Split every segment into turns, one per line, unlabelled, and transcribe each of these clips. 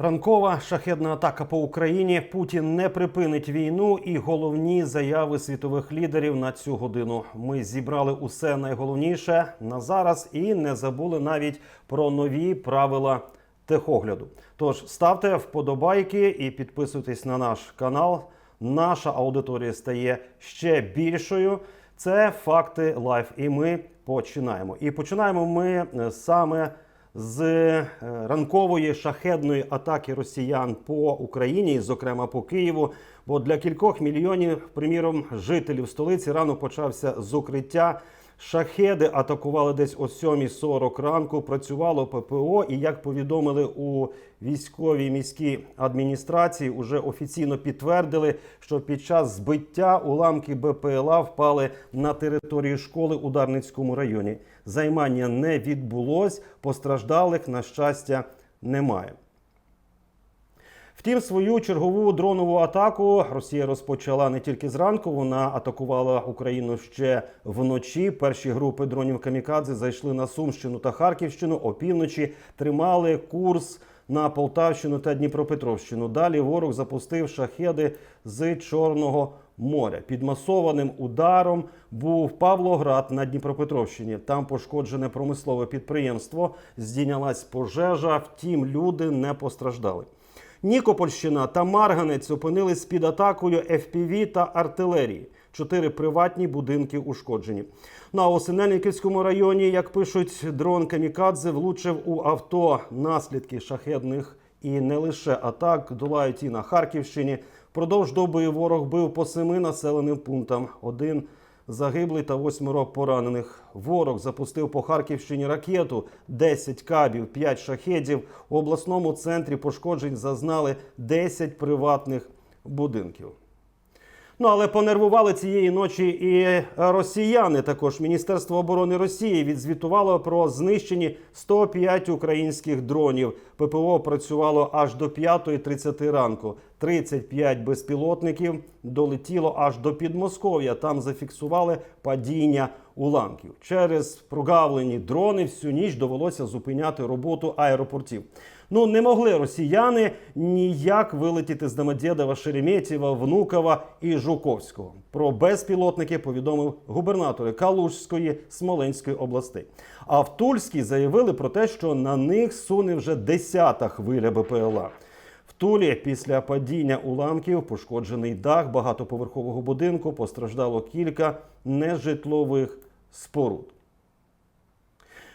Ранкова шахедна атака по Україні. Путін не припинить війну і головні заяви світових лідерів на цю годину. Ми зібрали усе найголовніше на зараз і не забули навіть про нові правила техогляду. Тож ставте вподобайки і підписуйтесь на наш канал. Наша аудиторія стає ще більшою. Це факти лайф. І ми починаємо. І починаємо ми е, саме з е, ранкової шахедної атаки росіян по Україні, зокрема по Києву. Бо для кількох мільйонів, приміром, жителів столиці рано почався з укриття. Шахеди атакували десь о 7.40 ранку. Працювало ППО, і як повідомили у військовій міській адміністрації, уже офіційно підтвердили, що під час збиття уламки БПЛА впали на територію школи у Дарницькому районі. Займання не відбулось, постраждалих на щастя немає. Втім, свою чергову дронову атаку Росія розпочала не тільки зранку. Вона атакувала Україну ще вночі. Перші групи дронів камікадзе зайшли на Сумщину та Харківщину. Опівночі тримали курс на Полтавщину та Дніпропетровщину. Далі ворог запустив шахеди з Чорного моря. Під масованим ударом був Павлоград на Дніпропетровщині. Там пошкоджене промислове підприємство. Здійнялась пожежа. Втім, люди не постраждали. Нікопольщина та Марганець опинились під атакою FPV та артилерії. Чотири приватні будинки ушкоджені. На Осинельниківському районі, як пишуть, дрон Камікадзе влучив у авто. Наслідки шахедних і не лише атак долають і на Харківщині. Впродовж доби ворог бив по семи населеним пунктам. Один загиблий та восьмеро поранених. Ворог запустив по Харківщині ракету, 10 кабів, 5 шахедів. У обласному центрі пошкоджень зазнали 10 приватних будинків. Ну але понервували цієї ночі і росіяни. Також Міністерство оборони Росії відзвітувало про знищені 105 українських дронів. ППО працювало аж до 5.30 ранку. 35 безпілотників долетіло аж до Підмосков'я. Там зафіксували падіння уламків. Через прогавлені дрони всю ніч довелося зупиняти роботу аеропортів. Ну не могли росіяни ніяк вилетіти з Домодєдова, Шереметьєва, Внукова і Жуковського. Про безпілотники повідомив губернатори Калужської Смоленської областей. А в Тульській заявили про те, що на них суне вже десята хвиля БПЛА. В Тулі після падіння уламків пошкоджений дах багатоповерхового будинку постраждало кілька нежитлових споруд.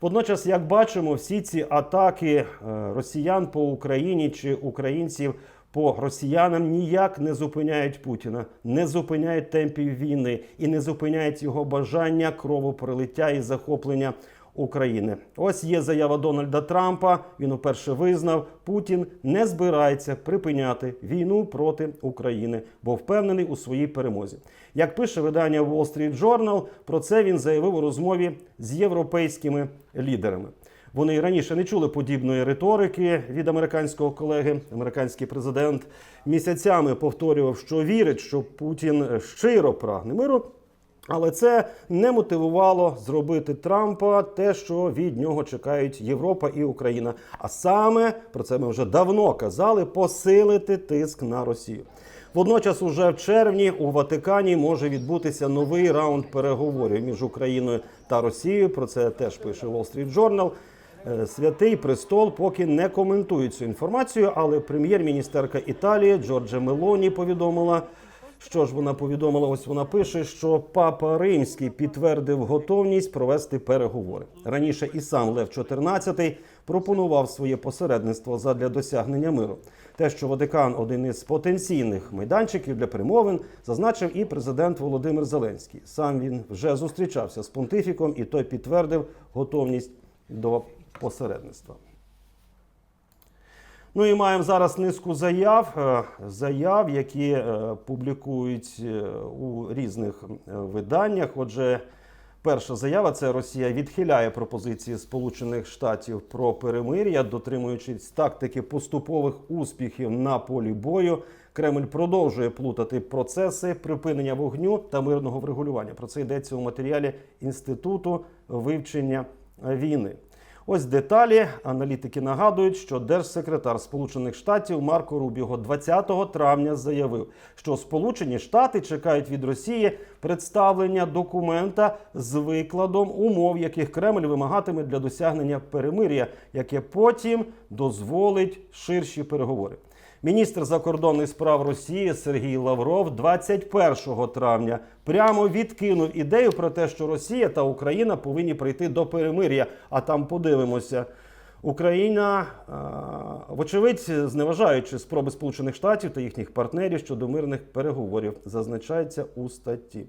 Водночас, як бачимо, всі ці атаки е, росіян по Україні чи українців по росіянам ніяк не зупиняють Путіна, не зупиняють темпів війни і не зупиняють його бажання кровопролиття і захоплення України. Ось є заява Дональда Трампа. Він уперше визнав, Путін не збирається припиняти війну проти України, бо впевнений у своїй перемозі. Як пише видання Wall Street Journal, про це він заявив у розмові з європейськими лідерами. Вони і раніше не чули подібної риторики від американського колеги. Американський президент місяцями повторював, що вірить, що Путін щиро прагне миру. Але це не мотивувало зробити Трампа те, що від нього чекають Європа і Україна. А саме про це ми вже давно казали: посилити тиск на Росію. Водночас, уже в червні у Ватикані може відбутися новий раунд переговорів між Україною та Росією. Про це теж пише Wall Street Journal. Е, Святий престол поки не коментує цю інформацію, але прем'єр-міністерка Італії Джорджа Мелоні повідомила. Що ж вона повідомила? Ось вона пише, що папа Римський підтвердив готовність провести переговори. Раніше і сам Лев XIV пропонував своє посередництво задля досягнення миру. Те, що Ватикан один із потенційних майданчиків для перемовин, зазначив і президент Володимир Зеленський. Сам він вже зустрічався з понтифіком, і той підтвердив готовність до посередництва. Ну і маємо зараз низку заяв, е, заяв, які е, публікують е, у різних виданнях. Отже, перша заява це Росія відхиляє пропозиції Сполучених Штатів про перемир'я, дотримуючись тактики поступових успіхів на полі бою. Кремль продовжує плутати процеси припинення вогню та мирного врегулювання. Про це йдеться у матеріалі Інституту вивчення війни. Ось деталі. Аналітики нагадують, що держсекретар Сполучених Штатів Марко Рубіго 20 травня заявив, що Сполучені Штати чекають від Росії представлення документа з викладом умов, яких Кремль вимагатиме для досягнення перемир'я, яке потім дозволить ширші переговори. Міністр закордонних справ Росії Сергій Лавров 21 травня прямо відкинув ідею про те, що Росія та Україна повинні прийти до перемир'я. А там подивимося. Україна, вочевидь, зневажаючи спроби Сполучених Штатів та їхніх партнерів щодо мирних переговорів, зазначається у статті.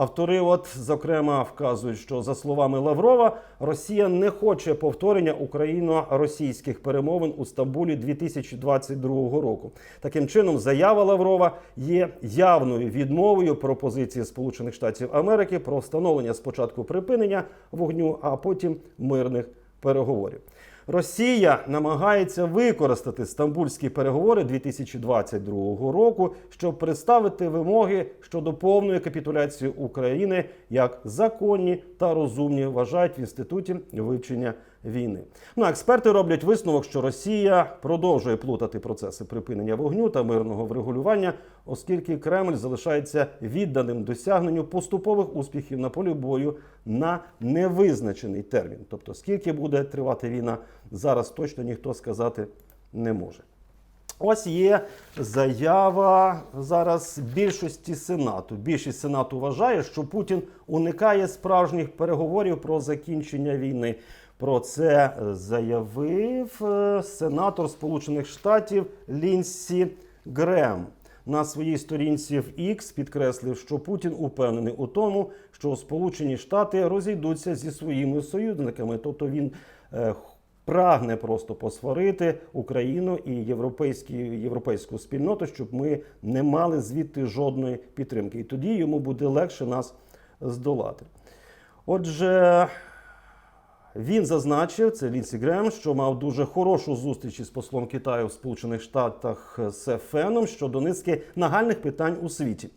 Автори, от зокрема, вказують, що за словами Лаврова, Росія не хоче повторення україно-російських перемовин у Стамбулі 2022 року. Таким чином, заява Лаврова є явною відмовою пропозиції Сполучених Штатів Америки про встановлення спочатку припинення вогню, а потім мирних переговорів. Росія намагається використати стамбульські переговори 2022 року, щоб представити вимоги щодо повної капітуляції України як законні та розумні, вважають в інституті вивчення війни. Ну, експерти роблять висновок, що Росія продовжує плутати процеси припинення вогню та мирного врегулювання, оскільки Кремль залишається відданим досягненню поступових успіхів на полі бою на невизначений термін. Тобто, скільки буде тривати війна, зараз точно ніхто сказати не може. Ось є заява зараз більшості сенату. Більшість сенату вважає, що Путін уникає справжніх переговорів про закінчення війни. Про це заявив е, сенатор Сполучених Штатів Лінсі Грем. На своїй сторінці в X підкреслив, що Путін упевнений у тому, що Сполучені Штати розійдуться зі своїми союзниками, тобто він е, прагне просто посварити Україну і європейську спільноту, щоб ми не мали звідти жодної підтримки. І тоді йому буде легше нас здолати. Отже, він зазначив, це Лінсі Грем, що мав дуже хорошу зустріч із послом Китаю в Сполучених Штатах з Феном щодо низки нагальних питань у світі.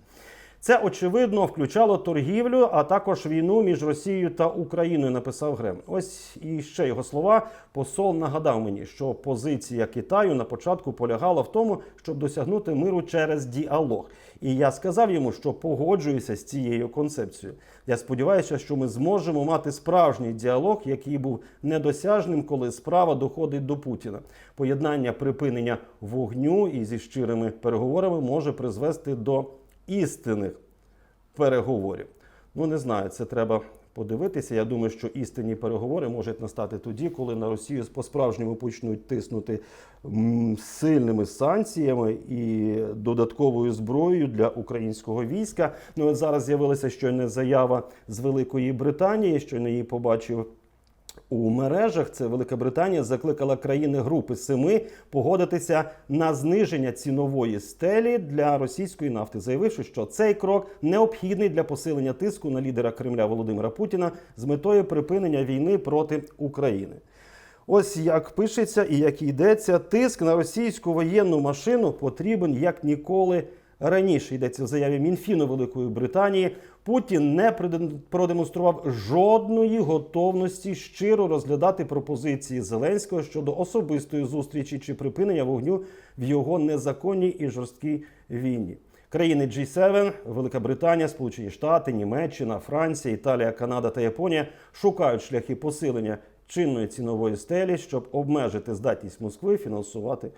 Це очевидно включало торгівлю, а також війну між Росією та Україною. Написав Грем. Ось і ще його слова. Посол нагадав мені, що позиція Китаю на початку полягала в тому, щоб досягнути миру через діалог. І я сказав йому, що погоджуюся з цією концепцією. Я сподіваюся, що ми зможемо мати справжній діалог, який був недосяжним, коли справа доходить до Путіна. Поєднання припинення вогню і зі щирими переговорами може призвести до істинних переговорів. Ну не знаю, це треба подивитися. Я думаю, що істинні переговори можуть настати тоді, коли на Росію по-справжньому почнуть тиснути сильними санкціями і додатковою зброєю для українського війська. Ну от зараз з'явилася щойно заява з Великої Британії, щойно її побачив. У мережах це Велика Британія закликала країни Групи Семи погодитися на зниження цінової стелі для російської нафти, заявивши, що цей крок необхідний для посилення тиску на лідера Кремля Володимира Путіна з метою припинення війни проти України. Ось як пишеться і як йдеться, тиск на російську воєнну машину потрібен як ніколи раніше. Йдеться в заяві Мінфіну Великої Британії. Путін не продемонстрував жодної готовності щиро розглядати пропозиції Зеленського щодо особистої зустрічі чи припинення вогню в його незаконній і жорсткій війні. Країни G7, Велика Британія, Сполучені Штати, Німеччина, Франція, Італія, Канада та Японія шукають шляхи посилення чинної цінової стелі, щоб обмежити здатність Москви фінансувати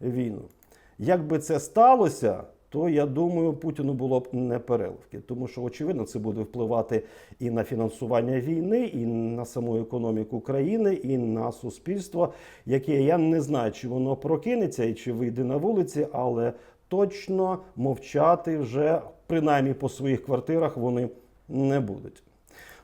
війну. Якби це сталося, то я думаю, Путіну було б не переливки, тому що очевидно це буде впливати і на фінансування війни, і на саму економіку країни, і на суспільство, яке я не знаю, чи воно прокинеться і чи вийде на вулиці, але точно мовчати вже принаймні по своїх квартирах вони не будуть.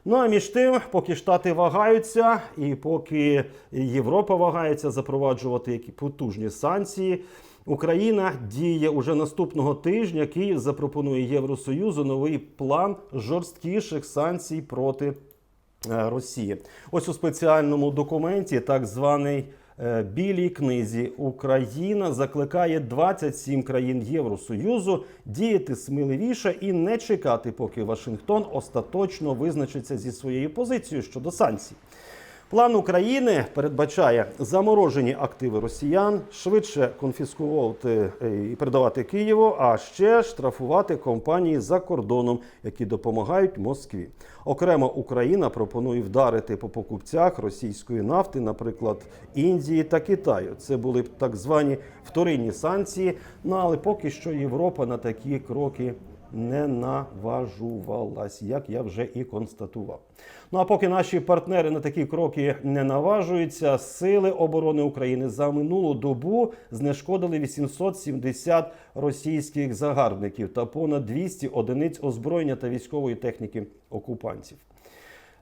Ну а між тим, поки Штати вагаються, і поки Європа вагається запроваджувати які потужні санкції, Україна діє уже наступного тижня. Київ запропонує Євросоюзу новий план жорсткіших санкцій проти е, Росії. Ось у спеціальному документі, так званий е, Білій книзі, Україна закликає 27 країн Євросоюзу діяти сміливіше і не чекати, поки Вашингтон остаточно визначиться зі своєю позицією щодо санкцій. План України передбачає заморожені активи росіян, швидше конфіскувати е, і передавати Києву, а ще штрафувати компанії за кордоном, які допомагають Москві. Окремо Україна пропонує вдарити по покупцях російської нафти, наприклад, Індії та Китаю. Це були б так звані вторинні санкції. Ну але поки що Європа на такі кроки не наважувалась, як я вже і констатував. Ну а поки наші партнери на такі кроки не наважуються, сили оборони України за минулу добу знешкодили 870 російських загарбників та понад 200 одиниць озброєння та військової техніки окупантів.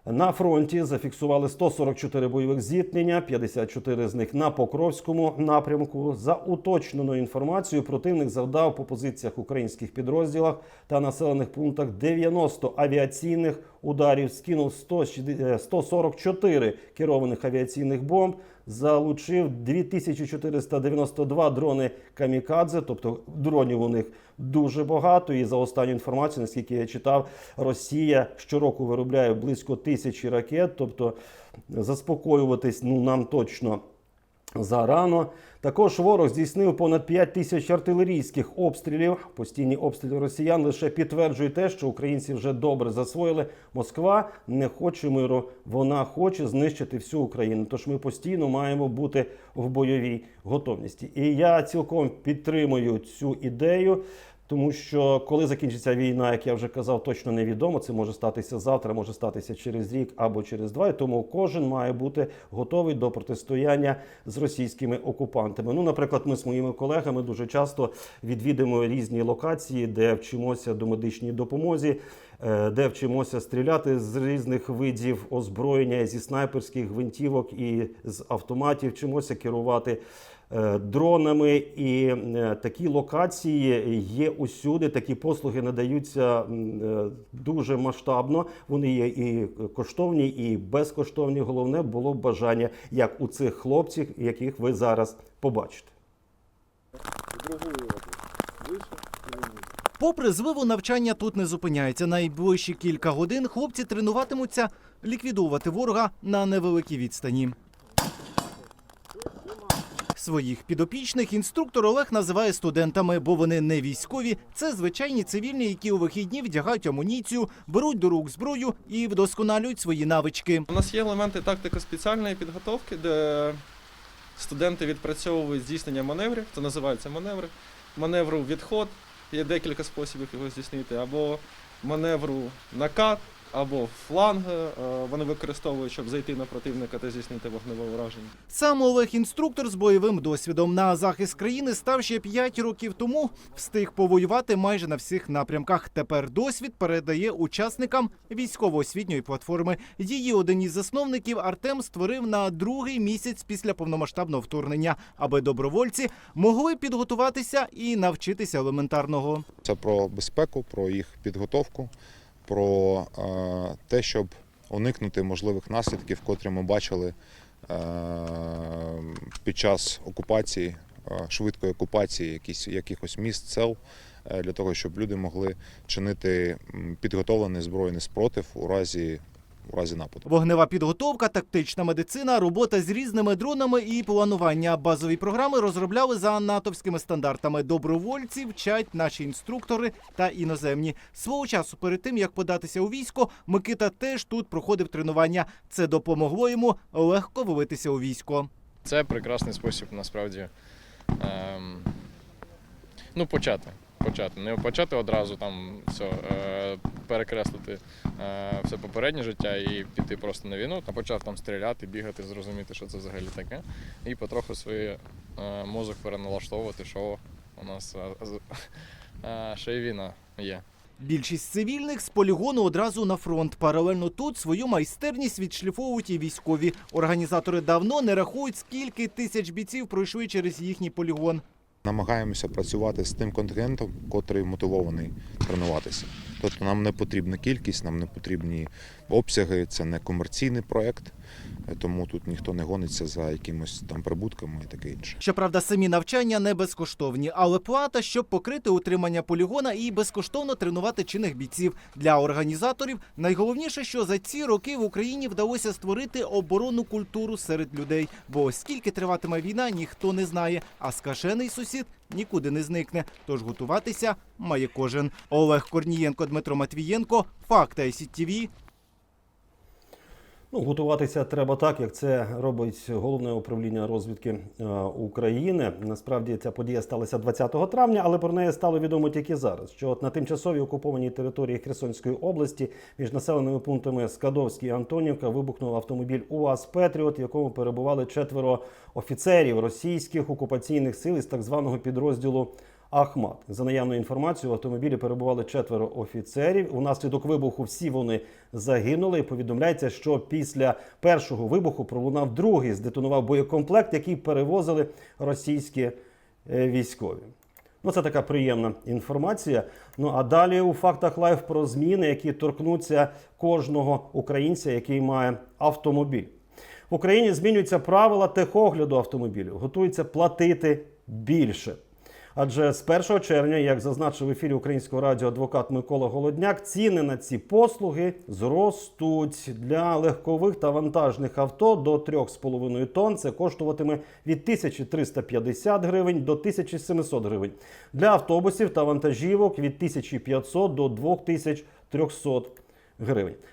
На фронті зафіксували 144 бойових зіткнення, 54 з них на Покровському напрямку. За уточненою інформацією, противник завдав по позиціях українських підрозділах та населених пунктах 90 авіаційних ударів, скинув 160 144 керованих авіаційних бомб, залучив 2492 дрони камікадзе, тобто дронів у них дуже багато. І за останню інформацію, наскільки я читав, Росія щороку виробляє близько тисячі ракет. Тобто заспокоюватись ну нам точно зарано. Також ворог здійснив понад 5 тисяч артилерійських обстрілів. Постійні обстріли росіян лише підтверджують те, що українці вже добре засвоїли. Москва не хоче миру, вона хоче знищити всю Україну. Тож ми постійно маємо бути в бойовій готовності. І я цілком підтримую цю ідею. Тому що коли закінчиться війна, як я вже казав, точно невідомо. Це може статися завтра, може статися через рік або через два. І тому кожен має бути готовий до протистояння з російськими окупантами. Ну, наприклад, ми з моїми колегами дуже часто відвідуємо різні локації, де вчимося до медичній допомозі, е, де вчимося стріляти з різних видів озброєння зі снайперських гвинтівок і з автоматів, вчимося керувати дронами. І е, такі локації є усюди. Такі послуги надаються е, дуже масштабно. Вони є і коштовні, і безкоштовні. Головне було бажання, як у цих хлопців, яких ви зараз побачите.
Попри звиву, навчання тут не зупиняється. Найближчі кілька годин хлопці тренуватимуться ліквідувати ворога на невеликій відстані. Своїх підопічних інструктор Олег називає студентами, бо вони не військові. Це звичайні цивільні, які у вихідні вдягають амуніцію, беруть до рук зброю і вдосконалюють свої навички.
У нас є елементи тактико спеціальної підготовки, де студенти відпрацьовують здійснення маневрів. Це називаються маневри. Маневру відход, є декілька способів його здійснити, або маневру накат, або фланг. е, Вони використовують, щоб зайти на противника та здійснити вогневе ураження.
Сам Олег інструктор з бойовим досвідом на захист країни став ще 5 років тому. Встиг повоювати майже на всіх напрямках. Тепер досвід передає учасникам військово-освітньої платформи. Її один із засновників Артем створив на другий місяць після повномасштабного вторгнення, аби добровольці могли підготуватися і навчитися елементарного.
Це про безпеку, про їх підготовку, про е, те, щоб уникнути можливих наслідків, котрі ми бачили е, під час окупації, е, швидкої окупації якихось міст, сел, е, для того, щоб люди могли чинити підготовлений збройний спротив у разі, у разі нападу.
Вогнева підготовка, тактична медицина, робота з різними дронами і планування. Базові програми розробляли за натовськими стандартами. Добровольці вчать наші інструктори та іноземні. Свого часу перед тим як податися у військо, Микита теж тут проходив тренування. Це допомогло йому легко вилитися у військо.
Це прекрасний спосіб насправді ем, ну, почати. Почати. Не почати одразу там все, перекреслити е, все попереднє життя і піти просто на війну, а почав там стріляти, бігати, зрозуміти, що це взагалі таке. І потроху свій е, мозок переналаштовувати, що у нас е, ще й війна є.
Більшість цивільних з полігону одразу на фронт. Паралельно тут свою майстерність відшліфовують і військові. Організатори давно не рахують, скільки тисяч бійців пройшли через їхній полігон.
Намагаємося працювати з тим контингентом, котрий мотивований тренуватися. Тобто нам не потрібна кількість, нам не потрібні обсяги, це не комерційний проект. Тому тут ніхто не гониться за якимось там прибутками і таке інше.
Щоправда, самі навчання не безкоштовні, але плата, щоб покрити утримання полігона і безкоштовно тренувати чинних бійців. Для організаторів найголовніше, що за ці роки в Україні вдалося створити оборонну культуру серед людей. Бо скільки триватиме війна, ніхто не знає. А скажений сусід нікуди не зникне. Тож готуватися має кожен. Олег Корнієнко, Дмитро Матвієнко, Факти СІТВ,
Ну, готуватися треба так, як це робить головне управління розвідки е, України. Насправді ця подія сталася 20 травня, але про неї стало відомо тільки зараз. Що от на тимчасовій окупованій території Херсонської області між населеними пунктами Скадовський і Антонівка вибухнув автомобіль УАЗ Петріот, в якому перебували четверо офіцерів російських окупаційних сил із так званого підрозділу. Ахмат за наявною інформацією, в автомобілі перебували четверо офіцерів. Унаслідок вибуху всі вони загинули. Повідомляється, що після першого вибуху пролунав другий, здетонував боєкомплект, який перевозили російські е, військові. Ну, це така приємна інформація. Ну а далі у фактах лайф про зміни, які торкнуться кожного українця, який має автомобіль. В Україні змінюються правила техогляду автомобілів, готуються платити більше. Адже з 1 червня, як зазначив в ефірі українського радіо адвокат Микола Голодняк, ціни на ці послуги зростуть для легкових та вантажних авто до 3,5 тонн. Це коштуватиме від 1350 гривень до 1700 гривень. Для автобусів та вантажівок від 1500 до 2300 гривень.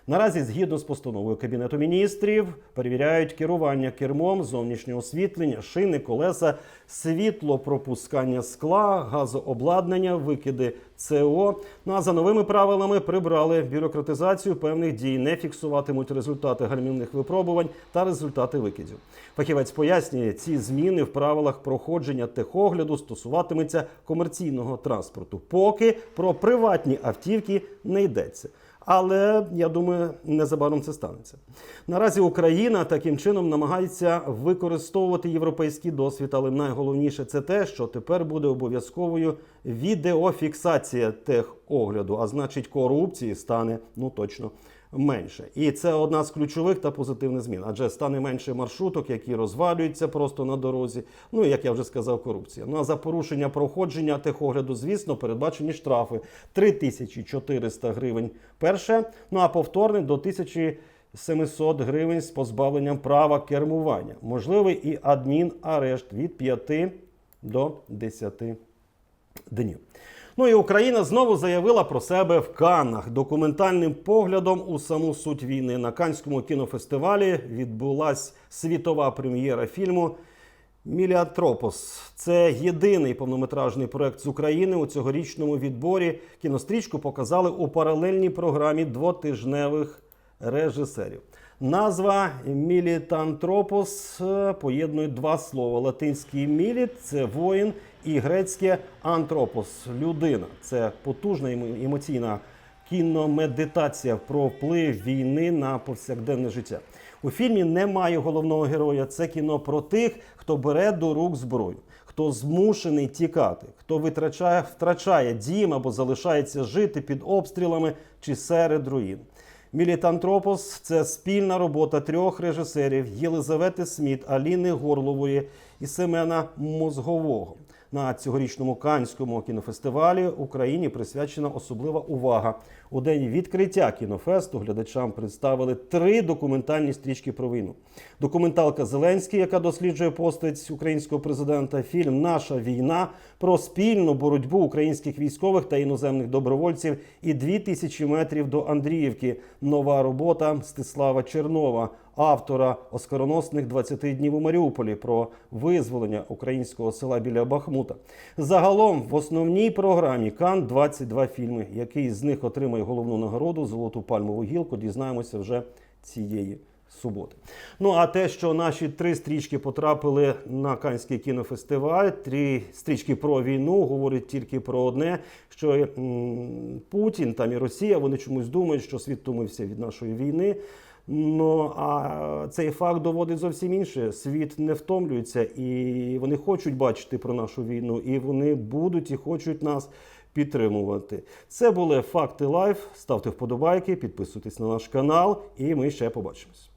Наразі, згідно з постановою Кабінету міністрів, перевіряють керування кермом, зовнішнє освітлення, шини, колеса, світлопропускання скла, газообладнання, викиди СО. Ну а за новими правилами прибрали бюрократизацію певних дій, не фіксуватимуть результати гальмівних випробувань та результати викидів. Фахівець пояснює, ці зміни в правилах проходження техогляду стосуватиметься комерційного транспорту, поки про приватні автівки не йдеться. Але я думаю, незабаром це станеться. Наразі Україна таким чином намагається використовувати європейський досвід, але найголовніше це те, що тепер буде обов'язковою відеофіксація техогляду, а значить, корупції стане ну точно менше. І це одна з ключових та позитивних змін, адже стане менше маршруток, які розвалюються просто на дорозі. Ну як я вже сказав, корупція. Ну а за порушення проходження техогляду, звісно, передбачені штрафи 3400 гривень перше. Ну а повторне до 1700 гривень з позбавленням права кермування. Можливий і адмінарешт від 5 до 10 днів. Ну і Україна знову заявила про себе в Каннах. Документальним поглядом у саму суть війни на Канському кінофестивалі відбулась світова прем'єра фільму Міліатропос. Це єдиний повнометражний проект з України у цьогорічному відборі. Кінострічку показали у паралельній програмі двотижневих режисерів. Назва Мілітантропос поєднує два слова: латинський міліт це воїн, і грецьке антропос людина. Це потужна емоційна кіномедитація про вплив війни на повсякденне життя. У фільмі немає головного героя. Це кіно про тих, хто бере до рук зброю, хто змушений тікати, хто витрачає, втрачає дім або залишається жити під обстрілами чи серед руїн. Мілітантропос це спільна робота трьох режисерів Єлизавети Сміт, Аліни Горлової і Семена Мозгового. На цьогорічному канському кінофестивалі Україні присвячена особлива увага. У день відкриття кінофесту глядачам представили три документальні стрічки про війну. Документалка Зеленський, яка досліджує постать українського президента. Фільм Наша війна про спільну боротьбу українських військових та іноземних добровольців і дві тисячі метрів до Андріївки. Нова робота Мстислава Чернова, автора оскароносних 20 днів у Маріуполі про визволення українського села біля Бахмута. Загалом в основній програмі Кан 22 фільми. Який з них отримає головну нагороду Золоту пальмову гілку, дізнаємося вже цієї суботи. Ну а те, що наші три стрічки потрапили на Канський кінофестиваль, три стрічки про війну, говорить тільки про одне: що м, Путін там і Росія вони чомусь думають, що світ втомився від нашої війни. Ну а цей факт доводить зовсім інше. Світ не втомлюється, і вони хочуть бачити про нашу війну, і вони будуть і хочуть нас підтримувати. Це були факти лайф. Ставте вподобайки, підписуйтесь на наш канал, і ми ще побачимось.